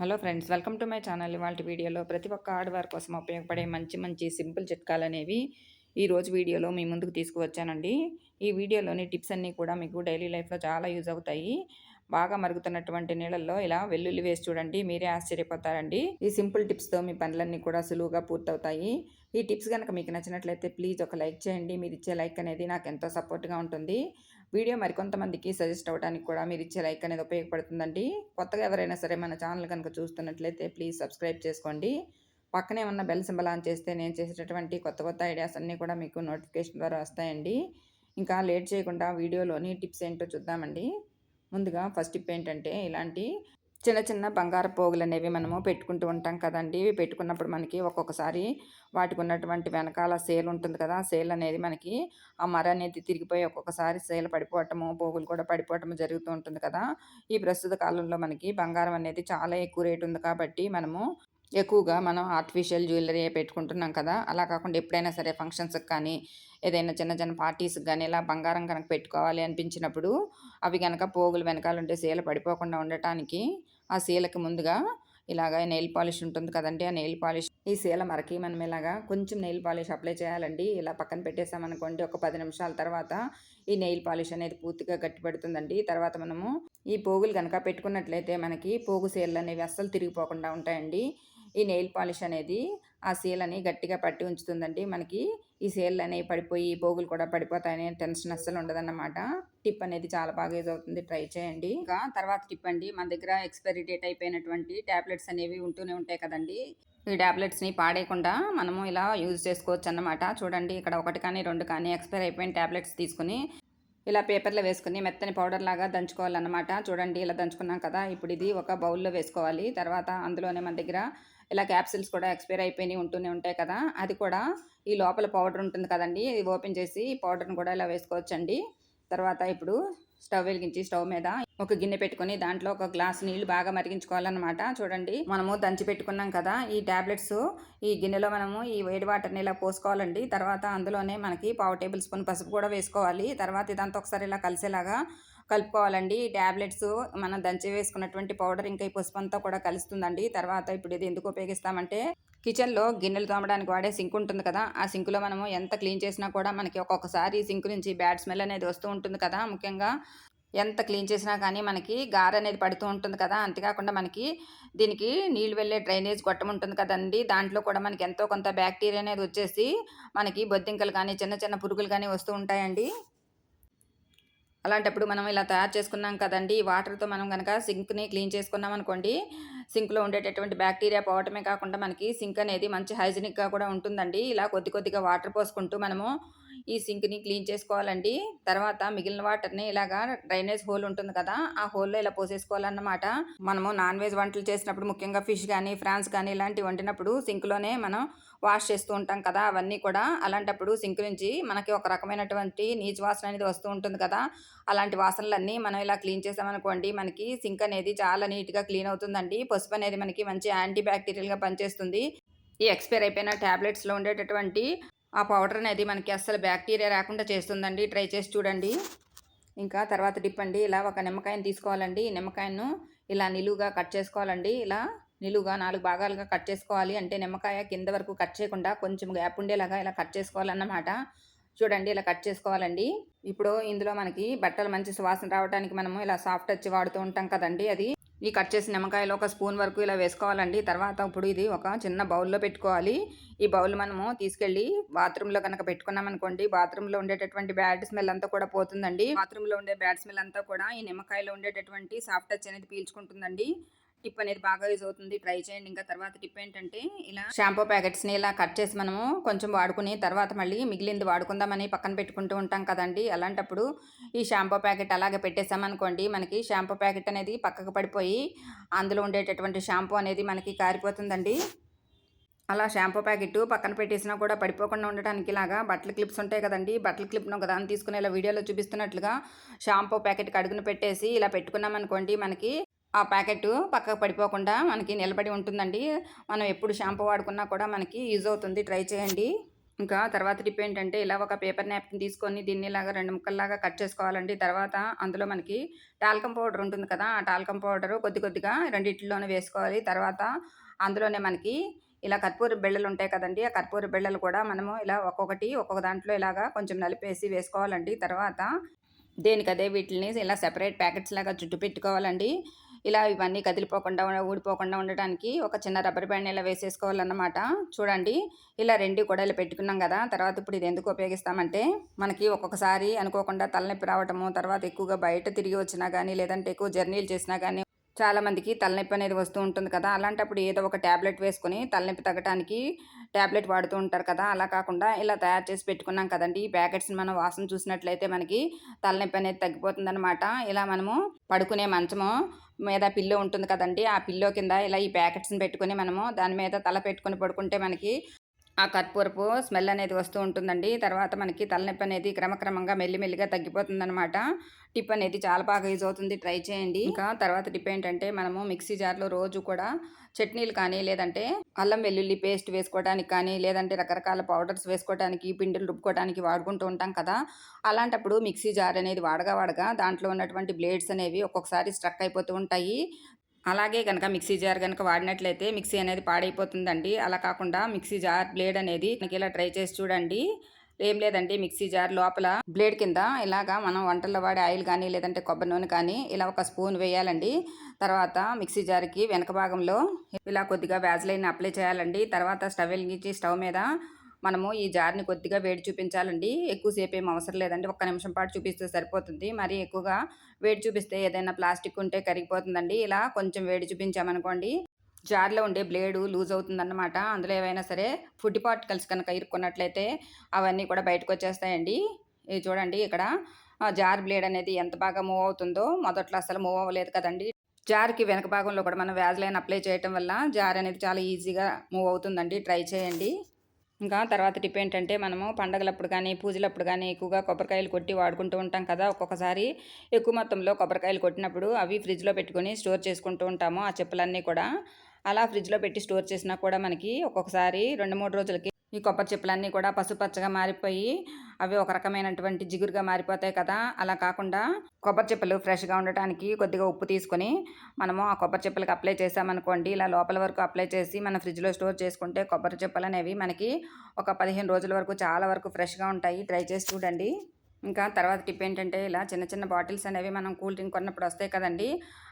Hello friends welcome to my channel. ఇవాళ వీడియోలో ప్రతి ఒక్క ఆడవారి కోసం ఉపయోగపడే మంచి మంచి సింపుల్ చిట్కాలు అనేవి ఈరోజు వీడియోలో మీ ముందుకు తీసుకువచ్చానండి. ఈ వీడియోలోని టిప్స్ అన్నీ కూడా మీకు డైలీ లైఫ్లో చాలా యూజ్ అవుతాయి. బాగా మరుగుతున్నటువంటి నీళ్ళల్లో ఇలా వెల్లుల్లి వేసి చూడండి మీరే ఆశ్చర్యపోతారండి. ఈ సింపుల్ టిప్స్తో మీ పనులన్నీ కూడా సులువుగా పూర్తవుతాయి. ఈ టిప్స్ కనుక మీకు నచ్చినట్లయితే ప్లీజ్ ఒక లైక్ చేయండి. మీరు ఇచ్చే లైక్ అనేది నాకు ఎంతో సపోర్ట్గా ఉంటుంది. వీడియో మరికొంతమందికి సజెస్ట్ అవ్వడానికి కూడా మీరు ఇచ్చే లైక్ అనేది ఉపయోగపడుతుందండి. కొత్తగా ఎవరైనా సరే మన ఛానల్ కనుక చూస్తున్నట్లయితే ప్లీజ్ సబ్స్క్రైబ్ చేసుకోండి. పక్కనే ఉన్న బెల్ సింబల్ ఆన్ చేస్తే నేను చేసేటటువంటి కొత్త కొత్త ఐడియాస్ అన్నీ కూడా మీకు నోటిఫికేషన్ ద్వారా వస్తాయండి. ఇంకా లేట్ చేయకుండా వీడియోలోని టిప్స్ ఏంటో చూద్దామండి. ముందుగా ఫస్ట్ టిప్ ఏంటంటే ఇలాంటి చిన్న చిన్న బంగారు పోగులు అనేవి మనము పెట్టుకుంటూ ఉంటాం కదండి. ఇవి పెట్టుకున్నప్పుడు మనకి ఒక్కొక్కసారి వాటికి ఉన్నటువంటి వెనకాల సేల్ ఉంటుంది కదా సేల్ అనేది మనకి ఆ మర అనేది తిరిగిపోయి ఒక్కొక్కసారి సేల్ పడిపోవటము పోగులు కూడా పడిపోవటము జరుగుతూ ఉంటుంది కదా. ఈ ప్రస్తుత కాలంలో మనకి బంగారం అనేది చాలా ఎక్కువ రేటు ఉంది కాబట్టి మనము ఎక్కువగా మనం ఆర్టిఫిషియల్ జ్యువెలరీ పెట్టుకుంటున్నాం కదా. అలా కాకుండా ఎప్పుడైనా సరే ఫంక్షన్స్కి కానీ ఏదైనా చిన్న చిన్న పార్టీస్ కానీ ఇలా బంగారం కనుక పెట్టుకోవాలి అనిపించినప్పుడు అవి కనుక పోగులు వెనకాల ఉంటే సీల పడిపోకుండా ఉండటానికి ఆ సీలకి ముందుగా ఇలాగ నెయిల్ పాలిష్ ఉంటుంది కదండి ఆ నెయిల్ పాలిష్ ఈ సీల మరకి మనం ఇలాగా కొంచెం నెయిల్ పాలిష్ అప్లై చేయాలండి. ఇలా పక్కన పెట్టేసామనుకోండి ఒక పది నిమిషాల తర్వాత ఈ నెయిల్ పాలిష్ అనేది పూర్తిగా గట్టిపడుతుందండి తర్వాత మనము ఈ పోగులు కనుక పెట్టుకున్నట్లయితే మనకి పోగు సీళ్ళు అనేవి అస్సలు తిరిగిపోకుండా ఉంటాయండి. ఈ నెయిల్ పాలిష్ అనేది ఆ సీలని గట్టిగా పట్టి ఉంచుతుందండి. మనకి ఈ సీల్ అనేవి పడిపోయి పోగులు కూడా పడిపోతాయనే టెన్షన్ అస్సలు ఉండదన్నమాట. టిప్ అనేది చాలా బాగా యూజ్ అవుతుంది. ట్రై చేయండి. ఇంకా తర్వాత టిప్ అండి. మన దగ్గర ఎక్స్పైరీ డేట్ అయిపోయినటువంటి ట్యాబ్లెట్స్ అనేవి ఉంటూనే ఉంటాయి కదండి. ఈ ట్యాబ్లెట్స్ని పాడేయకుండా మనము ఇలా యూజ్ చేసుకోవచ్చు అన్నమాట చూడండి ఇక్కడ ఒకటి కానీ రెండు కానీ ఎక్స్పైర్ అయిపోయిన ట్యాబ్లెట్స్ తీసుకుని ఇలా పేపర్లో వేసుకుని మెత్తని పౌడర్ లాగా దంచుకోవాలన్నమాట. చూడండి ఇలా దంచుకున్నాం కదా ఇప్పుడు ఇది ఒక బౌల్లో వేసుకోవాలి. తర్వాత అందులోనే మన దగ్గర ఇలా క్యాప్సిల్స్ కూడా ఎక్స్పైర్ అయిపోయినాయి ఉంటూనే ఉంటాయి కదా అది కూడా ఈ లోపల పౌడర్ ఉంటుంది కదండి ఇది ఓపెన్ చేసి పౌడర్ని కూడా ఇలా వేసుకోవచ్చండి. తర్వాత ఇప్పుడు స్టవ్ వెలిగించి స్టవ్ మీద ఒక గిన్నె పెట్టుకొని దాంట్లో ఒక గ్లాస్ నీళ్ళు బాగా మరిగించుకోవాలన్నమాట. చూడండి మనము దంచి పెట్టుకున్నాం కదా ఈ టాబ్లెట్స్. ఈ గిన్నెలో మనము ఈ వేడి వాటర్ని ఇలా పోసుకోవాలండి. తర్వాత అందులోనే మనకి పావు టేబుల్ స్పూన్ పసుపు కూడా వేసుకోవాలి. తర్వాత ఇదంతా ఒకసారి ఇలా కలిసేలాగా కలుపుకోవాలండి. ఈ ట్యాబ్లెట్స్ మనం దంచి వేసుకున్నటువంటి పౌడర్ ఇంకా ఈ పసుపు అంతా కూడా కలుస్తుందండి. తర్వాత ఇప్పుడు ఇది ఎందుకు ఉపయోగిస్తామంటే కిచెన్లో గిన్నెలు తోమడానికి వాడే సింక్ ఉంటుంది కదా ఆ సింకులో మనము ఎంత క్లీన్ చేసినా కూడా మనకి ఒక్కొక్కసారి సింక్ నుంచి బ్యాడ్ స్మెల్ అనేది వస్తూ ఉంటుంది కదా ముఖ్యంగా ఎంత క్లీన్ చేసినా కానీ మనకి గార అనేది పడుతూ ఉంటుంది కదా అంతేకాకుండా మనకి దీనికి నీళ్ళు వెళ్ళే డ్రైనేజ్ గొట్టం ఉంటుంది కదండి దాంట్లో కూడా మనకి ఎంతో కొంత బ్యాక్టీరియా అనేది వచ్చేసి మనకి బొద్దింకలు కానీ చిన్న చిన్న పురుగులు కానీ వస్తూ ఉంటాయండి. అలాంటప్పుడు మనం ఇలా తయారు చేసుకున్నాం కదండి ఈ వాటర్తో మనం కనుక సింక్ని క్లీన్ చేసుకున్నాం అనుకోండి సింక్లో ఉండేటటువంటి బ్యాక్టీరియా పోవటమే కాకుండా మనకి సింక్ అనేది మంచి హైజీనిక్గా కూడా ఉంటుందండి. ఇలా కొద్ది కొద్దిగా వాటర్ పోసుకుంటూ మనము ఈ సింక్ని క్లీన్ చేసుకోవాలండి. తర్వాత మిగిలిన వాటర్ని ఇలాగా డ్రైనేజ్ హోల్ ఉంటుంది కదా ఆ హోల్లో ఇలా పోసేసుకోవాలన్నమాట. మనము నాన్ వెజ్ వంటలు చేసినప్పుడు ముఖ్యంగా ఫిష్ కానీ ఫ్రాన్స్ కానీ ఇలాంటివి వండినప్పుడు సింక్లోనే మనం వాష్ చేస్తూ ఉంటాం కదా అవన్నీ కూడా. అలాంటప్పుడు సింక్ నుంచి మనకి ఒక రకమైనటువంటి నీచు వాసన అనేది వస్తూ ఉంటుంది కదా అలాంటి వాసనలన్నీ మనం ఇలా క్లీన్ చేసామనుకోండి మనకి సింక్ అనేది చాలా నీట్గా క్లీన్ అవుతుందండి. పసుపు అనేది మనకి మంచి యాంటీ బ్యాక్టీరియల్గా పనిచేస్తుంది. ఈ ఎక్స్పైర్ అయిపోయిన ట్యాబ్లెట్స్లో ఉండేటటువంటి ఆ పౌడర్ అనేది మనకి అస్సలు బ్యాక్టీరియా రాకుండా చేస్తుందండి. ట్రై చేసి చూడండి. ఇంకా తర్వాత టిప్ అండి. ఇలా ఒక నిమ్మకాయను తీసుకోవాలండి. నిమ్మకాయను ఇలా నిలువుగా కట్ చేసుకోవాలండి. ఇలా నిలువుగా నాలుగు భాగాలుగా కట్ చేసుకోవాలి. అంటే నిమ్మకాయ కింద వరకు కట్ చేయకుండా కొంచెం గ్యాప్ ఉండేలాగా ఇలా కట్ చేసుకోవాలన్నమాట. చూడండి ఇలా కట్ చేసుకోవాలండి. ఇప్పుడు ఇందులో మనకి బట్టలు మంచి సువాసన రావడానికి మనము ఇలా సాఫ్ట్ టచ్ వాడుతూ ఉంటాం కదండి అది. ఈ కట్ చేసిన నిమ్మకాయలు ఒక స్పూన్ వరకు ఇలా వేసుకోవాలండి. తర్వాత ఇప్పుడు ఇది ఒక చిన్న బౌల్లో పెట్టుకోవాలి. ఈ బౌల్ మనము తీసుకెళ్ళి బాత్రూంలో కనుక పెట్టుకున్నాం అనుకోండి బాత్రూంలో ఉండేటటువంటి బ్యాడ్ స్మెల్ అంతా కూడా పోతుందండి. బాత్రూంలో ఉండే బ్యాడ్ స్మెల్ అంతా కూడా ఈ నిమ్మకాయలో ఉండేటటువంటి సాఫ్ట్ టచ్ అనేది పీల్చుకుంటుందండి. టిప్ అనేది బాగా యూజ్ అవుతుంది. ట్రై చేయండి. ఇంకా తర్వాత టిప్ ఏంటంటే ఇలా షాంపూ ప్యాకెట్స్ని ఇలా కట్ చేసి మనము కొంచెం వాడుకుని తర్వాత మళ్ళీ మిగిలింది వాడుకుందామని పక్కన పెట్టుకుంటూ ఉంటాం కదండి. అలాంటప్పుడు ఈ షాంపూ ప్యాకెట్ అలాగే పెట్టేసామనుకోండి మనకి షాంపూ ప్యాకెట్ అనేది పక్కకు పడిపోయి అందులో ఉండేటటువంటి షాంపూ అనేది మనకి కారిపోతుందండి. అలా షాంపూ ప్యాకెట్ పక్కన పెట్టేసినా కూడా పడిపోకుండా ఉండటానికి ఇలాగా బట్టల క్లిప్స్ ఉంటాయి కదండి. బట్టల క్లిప్ను ఒకదాన్ని తీసుకుని ఇలా వీడియోలో చూపిస్తున్నట్లుగా షాంపూ ప్యాకెట్ కడుగున పెట్టేసి ఇలా పెట్టుకున్నాం అనుకోండి మనకి ఆ ప్యాకెట్ పక్కకు పడిపోకుండా మనకి నిలబడి ఉంటుందండి. మనం ఎప్పుడు షాంపూ వాడుకున్నా కూడా మనకి యూజ్ అవుతుంది. ట్రై చేయండి. ఇంకా తర్వాత టిప్ ఏంటంటే ఇలా ఒక పేపర్ నాప్కిన్ తీసుకొని దీన్ని ఇలాగా రెండు ముక్కల్లాగా కట్ చేసుకోవాలండి. తర్వాత అందులో మనకి టాల్కమ్ పౌడర్ ఉంటుంది కదా ఆ టాల్కమ్ పౌడర్ కొద్ది కొద్దిగా రెండిట్లోనే వేసుకోవాలి. తర్వాత అందులోనే మనకి ఇలా కర్పూర బిళ్ళలు ఉంటాయి కదండి ఆ కర్పూర బిళ్ళలు కూడా మనము ఇలా ఒక్కొక్కటి ఒక్కొక్క దాంట్లో ఇలాగా కొంచెం నలిపేసి వేసుకోవాలండి. తర్వాత దేనికదే వీటిని ఇలా సెపరేట్ ప్యాకెట్స్ లాగా చుట్టు పెట్టుకోవాలండి ఇలా ఇవన్నీ కదిలిపోకుండా ఊడిపోకుండా ఉండటానికి ఒక చిన్న రబ్బర్ బ్యాండ్ ఇలా వేసేసుకోవాలన్నమాట. చూడండి ఇలా రెండు కూడా ఇలా పెట్టుకున్నాం కదా తర్వాత ఇప్పుడు ఇది ఎందుకు ఉపయోగిస్తామంటే మనకి ఒక్కొక్కసారి అనుకోకుండా తలనొప్పి రావటము తర్వాత ఎక్కువగా బయట తిరిగి వచ్చినా కానీ లేదంటే ఎక్కువ జర్నీలు చేసినా కానీ చాలామందికి తలనొప్పి అనేది వస్తూ ఉంటుంది కదా. అలాంటప్పుడు ఏదో ఒక ట్యాబ్లెట్ వేసుకొని తలనొప్పి తగ్గడానికి ట్యాబ్లెట్ వాడుతూ ఉంటారు కదా అలా కాకుండా ఇలా తయారు చేసి పెట్టుకున్నాం కదండి. ఈ ప్యాకెట్స్ని మనం వాసన చూసినట్లయితే మనకి తలనొప్పి అనేది తగ్గిపోతుందన్నమాట. ఇలా మనము పడుకునే మంచము మీద పిల్లో ఉంటుంది కదండి. ఆ పిల్లో కింద ఇలా ఈ ప్యాకెట్స్ని పెట్టుకొని మనము దాని మీద తల పెట్టుకొని పడుకుంటే మనకి ఆ కర్పూరపు స్మెల్ అనేది వస్తూ ఉంటుందండి. తర్వాత మనకి తలనొప్పి అనేది క్రమక్రమంగా మెల్లిమెల్లిగా తగ్గిపోతుందన్నమాట. టిప్ అనేది చాలా బాగా యూజ్ అవుతుంది. ట్రై చేయండి. ఇంకా తర్వాత టిప్ ఏంటంటే మనము మిక్సీ జార్లో రోజు కూడా చట్నీలు కానీ లేదంటే అల్లం వెల్లుల్లి పేస్ట్ వేసుకోవడానికి కానీ లేదంటే రకరకాల పౌడర్స్ వేసుకోవడానికి పిండిలు రుబ్బుకోవడానికి వాడుకుంటూ ఉంటాం కదా. అలాంటప్పుడు మిక్సీ జార్ అనేది వాడగా వాడగా దాంట్లో ఉన్నటువంటి బ్లేడ్స్ అనేవి ఒక్కొక్కసారి స్ట్రక్ అయిపోతూ ఉంటాయి. అలాగే కనుక మిక్సీ జార్ కనుక వాడినట్లయితే మిక్సీ అనేది పాడైపోతుందండి. అలా కాకుండా మిక్సీ జార్ బ్లేడ్ అనేది మనకి ఇలా ట్రై చేసి చూడండి. ఏం లేదండి మిక్సీ జార్ లోపల బ్లేడ్ కింద ఇలాగా మనం వంటల్లో వాడే ఆయిల్ కానీ లేదంటే కొబ్బరి నూనె కానీ ఇలా ఒక స్పూన్ వేయాలండి. తర్వాత మిక్సీ జార్కి వెనక భాగంలో ఇలా కొద్దిగా వ్యాజ్లైన్ అప్లై చేయాలండి. తర్వాత స్టవ్ వెలిగించి స్టవ్ మీద మనము ఈ జార్ని కొద్దిగా వేడి చూపించాలండి. ఎక్కువసేపు ఏం అవసరం లేదండి. ఒక్క నిమిషం పాటు చూపిస్తే సరిపోతుంది. మరి ఎక్కువగా వేడి చూపిస్తే ఏదైనా ప్లాస్టిక్ ఉంటే కరిగిపోతుందండి. ఇలా కొంచెం వేడి చూపించామనుకోండి జార్లో ఉండే బ్లేడు లూజ్ అవుతుందన్నమాట. అందులో ఏవైనా సరే ఫుడ్ పార్టికల్స్ కనుక ఇరుక్కున్నట్లయితే అవన్నీ కూడా బయటకు వచ్చేస్తాయండి. ఇది చూడండి ఇక్కడ జార్ బ్లేడ్ అనేది ఎంత బాగా మూవ్ అవుతుందో మొదట్లో అసలు మూవ్ అవ్వలేదు కదండి. జార్కి వెనక భాగంలో కూడా మనం వ్యాజ్లైన్ అప్లై చేయటం వల్ల జార్ అనేది చాలా ఈజీగా మూవ్ అవుతుందండి. ట్రై చేయండి. ఇంకా తర్వాత టిప్ ఏంటంటే మనము పండగలప్పుడు కానీ పూజలప్పుడు కానీ ఎక్కువగా కొబ్బరికాయలు కొట్టి వాడుకుంటూ ఉంటాం కదా. ఒక్కొక్కసారి ఎక్కువ మొత్తంలో కొబ్బరికాయలు కొట్టినప్పుడు అవి ఫ్రిడ్జ్లో పెట్టుకొని స్టోర్ చేసుకుంటూ ఉంటాము ఆ చెప్పులన్నీ కూడా. అలా ఫ్రిడ్జ్లో పెట్టి స్టోర్ చేసినా కూడా మనకి ఒక్కొక్కసారి రెండు మూడు రోజులకి ఈ కొబ్బరి చెప్పులన్నీ కూడా పసుపచ్చగా మారిపోయి అవి ఒక రకమైనటువంటి జిగురుగా మారిపోతాయి కదా. అలా కాకుండా కొబ్బరి చెప్పులు ఫ్రెష్గా ఉండటానికి కొద్దిగా ఉప్పు తీసుకొని మనము ఆ కొబ్బరి చెప్పులకు అప్లై చేసామనుకోండి ఇలా లోపల వరకు అప్లై చేసి మన ఫ్రిడ్జ్లో స్టోర్ చేసుకుంటే కొబ్బరి చెప్పులు అనేవి మనకి ఒక పదిహేను రోజుల వరకు చాలా వరకు ఫ్రెష్గా ఉంటాయి. ట్రై చేసి చూడండి. ఇంకా తర్వాత టిప్ ఏంటంటే ఇలా చిన్న చిన్న బాటిల్స్ అనేవి మనం కూల్ డ్రింక్ కొన్నప్పుడు వస్తాయి కదండి.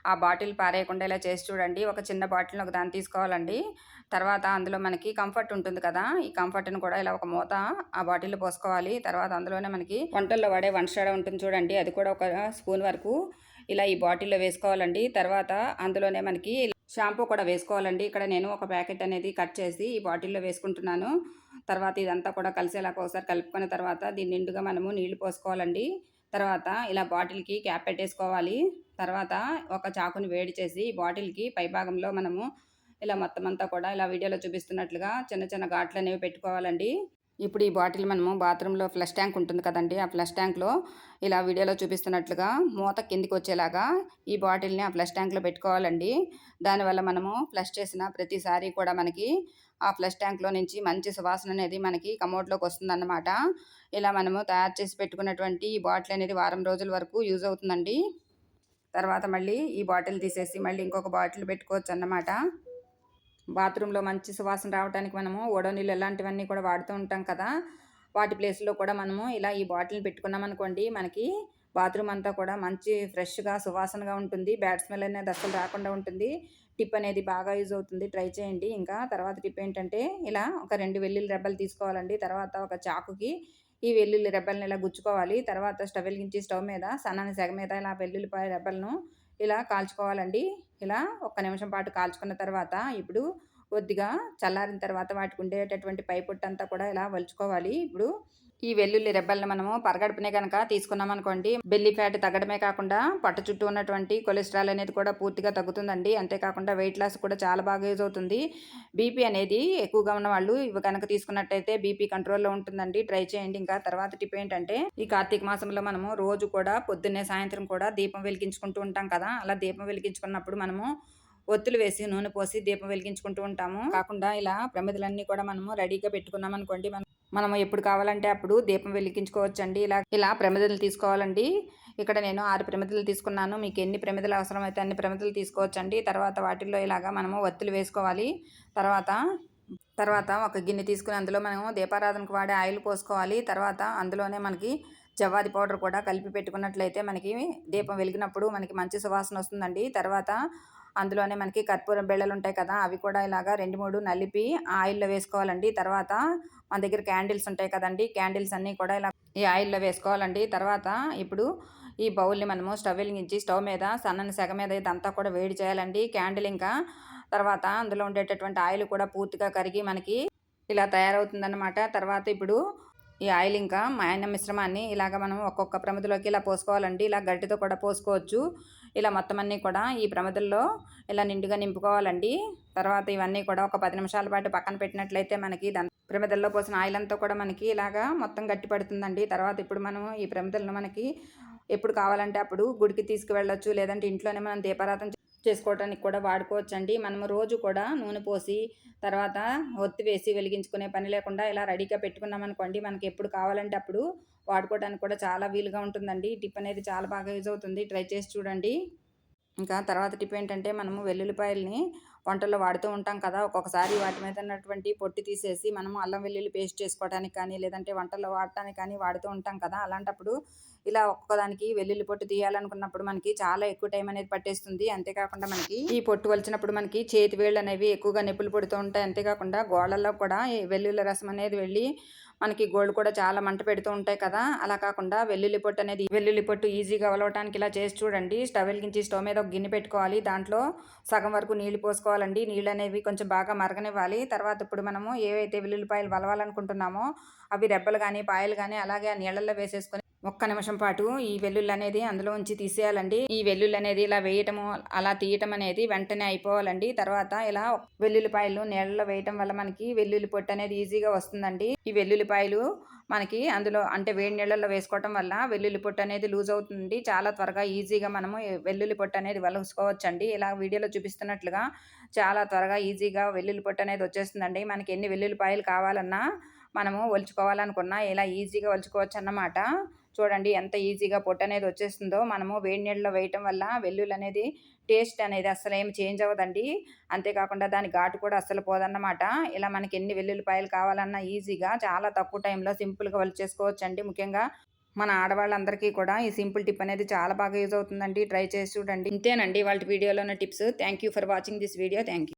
ఆ బాటిల్ పారేయకుండా ఇలా చేసి చూడండి. ఒక చిన్న బాటిల్ని ఒక దాన్ని తీసుకోవాలండి. తర్వాత అందులో మనకి కంఫర్ట్ ఉంటుంది కదా. ఈ కంఫర్ట్ని కూడా ఇలా ఒక మూత ఆ బాటిల్లో పోసుకోవాలి. తర్వాత అందులోనే మనకి వంటల్లో వాడే వన్ ఉంటుంది చూడండి. అది కూడా ఒక స్పూన్ వరకు ఇలా ఈ బాటిల్లో వేసుకోవాలండి. తర్వాత అందులోనే మనకి షాంపూ కూడా వేసుకోవాలండి. ఇక్కడ నేను ఒక ప్యాకెట్ అనేది కట్ చేసి ఈ బాటిల్లో వేసుకుంటున్నాను. తర్వాత ఇదంతా కూడా కలిసేలాగా ఒకసారి కలుపుకున్న తర్వాత దీన్ని నిండుగా మనము నీళ్ళు పోసుకోవాలండి. తర్వాత ఇలా బాటిల్కి క్యాప్ పెట్టేసుకోవాలి. తర్వాత ఒక చాకుని వేడి చేసి బాటిల్కి పైభాగంలో మనము ఇలా మొత్తం అంతా కూడా ఇలా వీడియోలో చూపిస్తున్నట్లుగా చిన్న చిన్న ఘాట్లు అనేవి పెట్టుకోవాలండి. ఇప్పుడు ఈ బాటిల్ మనము బాత్రూంలో ఫ్లష్ ట్యాంక్ ఉంటుంది కదండి ఆ ఫ్లష్ ట్యాంక్లో ఇలా వీడియోలో చూపిస్తున్నట్లుగా మూత కిందికి వచ్చేలాగా ఈ బాటిల్ని ఆ ఫ్లష్ ట్యాంక్లో పెట్టుకోవాలండి. దానివల్ల మనము ఫ్లష్ చేసిన ప్రతిసారి కూడా మనకి ఆ ఫ్లష్ ట్యాంక్లో నుంచి మంచి సువాసన అనేది మనకి కమోడ్లోకి వస్తుందన్నమాట. ఇలా మనము తయారు చేసి పెట్టుకున్నటువంటి ఈ బాటిల్ అనేది వారం రోజుల వరకు యూజ్ అవుతుందండి. తర్వాత మళ్ళీ ఈ బాటిల్ తీసేసి మళ్ళీ ఇంకొక బాటిల్ పెట్టుకోవచ్చు అన్నమాట బాత్రూంలో మంచి సువాసన రావడానికి మనము ఓడోనీళ్ళు ఇలాంటివన్నీ కూడా వాడుతూ ఉంటాం కదా. వాటి ప్లేస్లో కూడా మనము ఇలా ఈ బాటిల్ని పెట్టుకున్నాం అనుకోండి మనకి బాత్రూమ్ అంతా కూడా మంచి ఫ్రెష్గా సువాసనగా ఉంటుంది. బ్యాడ్ స్మెల్ అనేది అసలు రాకుండా ఉంటుంది. టిప్ అనేది బాగా యూజ్ అవుతుంది. ట్రై చేయండి. ఇంకా తర్వాత టిప్ ఏంటంటే ఇలా ఒక రెండు వెల్లుల్లి రెబ్బలు తీసుకోవాలండి. తర్వాత ఒక చాకుకి ఈ వెల్లుల్లి రెబ్బల్ని ఇలా గుచ్చుకోవాలి. తర్వాత స్టవ్ వెలిగించి స్టవ్ మీద సన్నని సెగ మీద ఇలా వెల్లుల్లిపాయ రెబ్బలను ఇలా కాల్చుకోవాలండి. ఇలా ఒక్క నిమిషం పాటు కాల్చుకున్న తర్వాత ఇప్పుడు కొద్దిగా చల్లారిన తర్వాత వాటికి ఉండేటటువంటి పై పొట్టంతా కూడా ఇలా వలుచుకోవాలి. ఇప్పుడు ఈ వెల్లుల్లి రెబ్బల్ని మనము పరగడుపునే కనుక తీసుకున్నాం అనుకోండి బెల్లి ఫ్యాట్ తగ్గడమే కాకుండా పట్టు చుట్టూ ఉన్నటువంటి కొలెస్ట్రాల్ అనేది కూడా పూర్తిగా తగ్గుతుందండి. అంతేకాకుండా వెయిట్ లాస్ కూడా చాలా బాగా యూజ్ అవుతుంది. బీపీ అనేది ఎక్కువగా ఉన్న వాళ్ళు ఇవి కనుక తీసుకున్నట్టయితే బీపీ కంట్రోల్లో ఉంటుందండి. ట్రై చేయండి. ఇంకా తర్వాత టిప్ ఏంటంటే ఈ కార్తీక మాసంలో మనము రోజు కూడా పొద్దున్నే సాయంత్రం కూడా దీపం వెలిగించుకుంటూ ఉంటాం కదా. అలా దీపం వెలిగించుకున్నప్పుడు మనము ఒత్తులు వేసి నూనె పోసి దీపం వెలిగించుకుంటూ ఉంటాము. కాకుండా ఇలా ప్రమిదలన్నీ కూడా మనము రెడీగా పెట్టుకున్నాం అనుకోండి మనం మనం ఎప్పుడు కావాలంటే అప్పుడు దీపం వెలిగించుకోవచ్చండి. ఇలా ఇలా ప్రమిదలు తీసుకోవాలండి. ఇక్కడ నేను ఆరు ప్రమిదలు తీసుకున్నాను. మీకు ఎన్ని ప్రమిదలు అవసరమైతే అన్ని ప్రమిదలు తీసుకోవచ్చండి. తర్వాత వాటిల్లో ఇలాగా మనము ఒత్తులు వేసుకోవాలి. తర్వాత తర్వాత ఒక గిన్నె తీసుకుని అందులో మనము దీపారాధనకు వాడే ఆయిల్ పోసుకోవాలి. తర్వాత అందులోనే మనకి జవ్వాది పౌడర్ కూడా కలిపి పెట్టుకున్నట్లయితే మనకి దీపం వెలిగినప్పుడు మనకి మంచి సువాసన వస్తుందండి. తర్వాత అందులోనే మనకి కర్పూరం బిళ్ళలు ఉంటాయి కదా అవి కూడా ఇలాగా రెండు మూడు నలిపి ఆయిల్లో వేసుకోవాలండి. తర్వాత మన దగ్గర క్యాండిల్స్ ఉంటాయి కదండి క్యాండిల్స్ అన్నీ కూడా ఇలా ఈ ఆయిల్లో వేసుకోవాలండి. తర్వాత ఇప్పుడు ఈ బౌల్ని మనము స్టవ్ వెలిగించి స్టవ్ మీద సన్నని సెగ మీద ఇదంతా కూడా వేడి చేయాలండి. క్యాండిల్ ఇంకా తర్వాత అందులో ఉండేటటువంటి ఆయిల్ కూడా పూర్తిగా కరిగి మనకి ఇలా తయారవుతుందన్నమాట. తర్వాత ఇప్పుడు ఈ ఆయిల్ ఇంకా మాయన మిశ్రమాన్ని ఇలాగ మనం ఒక్కొక్క ప్రమిదిలోకి ఇలా పోసుకోవాలండి. ఇలా గడ్డితో కూడా పోసుకోవచ్చు. ఇలా మొత్తం అన్నీ కూడా ఈ ప్రమిదల్లో ఇలా నిండుగా నింపుకోవాలండి. తర్వాత ఇవన్నీ కూడా ఒక పది నిమిషాల పాటు పక్కన పెట్టినట్లయితే మనకి దాని ప్రమిదల్లో పోసిన ఆయిల్ అంతా కూడా మనకి ఇలాగా మొత్తం గట్టి పడుతుందండి. తర్వాత ఇప్పుడు మనం ఈ ప్రమిదలను మనకి ఎప్పుడు కావాలంటే అప్పుడు గుడికి తీసుకువెళ్ళొచ్చు లేదంటే ఇంట్లోనే మనం దీపారాధన చేసుకోవడానికి కూడా వాడుకోవచ్చండి. మనము రోజు కూడా నూనె పోసి తర్వాత ఒత్తి వేసి వెలిగించుకునే పని లేకుండా ఇలా రెడీగా పెట్టుకున్నాం అనుకోండి మనకి ఎప్పుడు కావాలంటే అప్పుడు వాడుకోవడానికి కూడా చాలా వీలుగా ఉంటుందండి. టిప్ అనేది చాలా బాగా యూజ్ అవుతుంది. ట్రై చేసి చూడండి. ఇంకా తర్వాత టిప్ ఏంటంటే మనము వెల్లుల్లిపాయలని వంటల్లో వాడుతూ ఉంటాం కదా. ఒక్కొక్కసారి వాటి మీద ఉన్నటువంటి పొట్టి తీసేసి మనము అల్లం వెల్లుల్లి పేస్ట్ చేసుకోవడానికి కానీ లేదంటే వంటల్లో వాడటానికి కానీ వాడుతూ ఉంటాం కదా. అలాంటప్పుడు ఇలా ఒక్కదానికి వెల్లుల్లి పొట్టు తీయాలనుకున్నప్పుడు మనకి చాలా ఎక్కువ టైం అనేది పట్టేస్తుంది. అంతేకాకుండా మనకి ఈ పొట్టు వలిచినప్పుడు మనకి చేతి వేళ్ళు అనేవి ఎక్కువగా నొప్పులు పడుతూ ఉంటాయి. అంతేకాకుండా గోళ్ళల్లో కూడా వెల్లుల్లి రసం అనేది వెళ్ళి మనకి గోల్డ్ కూడా చాలా మంట పెడుతూ ఉంటాయి కదా. అలా కాకుండా వెల్లుల్లి పొట్టు అనేది వెల్లుల్లి పొట్టు ఈజీగా వలవటానికి ఇలా చేసి చూడండి. స్టవ్ వెలిగించి స్టవ్ మీద ఒక గిన్నె పెట్టుకోవాలి. దాంట్లో సగం వరకు నీళ్ళు పోసుకోవాలండి. నీళ్ళు అనేవి కొంచెం బాగా మరగనివ్వాలి. తర్వాత ఇప్పుడు మనము ఏవైతే వెల్లుల్లిపాయలు వలవాలనుకుంటున్నామో అవి రెబ్బలు కానీ పాయలు కానీ అలాగే ఆ నీళ్ళల్లో వేసేసుకొని ఒక్క నిమిషం పాటు ఈ వెల్లుల్లి అనేది అందులో ఉంచి తీసేయాలండి. ఈ వెల్లుల్లి అనేది ఇలా వేయటము అలా తీయటం అనేది వెంటనే అయిపోవాలండి. తర్వాత ఇలా వెల్లుల్లిపాయలు నీళ్ళలో వేయటం వల్ల మనకి వెల్లుల్లి పొట్టు అనేది ఈజీగా వస్తుందండి. ఈ వెల్లుల్లిపాయలు మనకి అందులో అంటే వేడి నీళ్ళల్లో వేసుకోవటం వల్ల వెల్లుల్లి పొట్టు అనేది లూజ్ అవుతుంది చాలా త్వరగా ఈజీగా మనము వెల్లుల్లి పొట్టు అనేది వలుసుకోవచ్చండి. ఇలా వీడియోలో చూపిస్తున్నట్లుగా చాలా త్వరగా ఈజీగా వెల్లుల్లి పొట్టు అనేది వచ్చేస్తుందండి. మనకి ఎన్ని వెల్లుల్లిపాయలు కావాలన్నా మనము ఒలుచుకోవాలనుకున్నా ఇలా ఈజీగా ఒలుచుకోవచ్చు అన్నమాట చూడండి ఎంత ఈజీగా పొట్టు అనేది వచ్చేస్తుందో మనము వేడి నీళ్ళలో వేయటం వల్ల వెల్లుల్లి అనేది టేస్ట్ అనేది అసలు ఏమి చేంజ్ అవ్వదండి. అంతేకాకుండా దాని ఘాటు కూడా అస్సలు పోదన్నమాట. ఇలా మనకి ఎన్ని వెల్లుల్లిపాయలు కావాలన్నా ఈజీగా చాలా తక్కువ టైంలో సింపుల్గా వలిచేసుకోవచ్చండి ముఖ్యంగా మన ఆడవాళ్ళందరికీ కూడా ఈ సింపుల్ టిప్ అనేది చాలా బాగా యూజ్ అవుతుందండి. ట్రై చేసి చూడండి. ఇంతేనండి వాళ్ళ వీడియోలో ఉన్న tips. Thank for watching this video. Thank you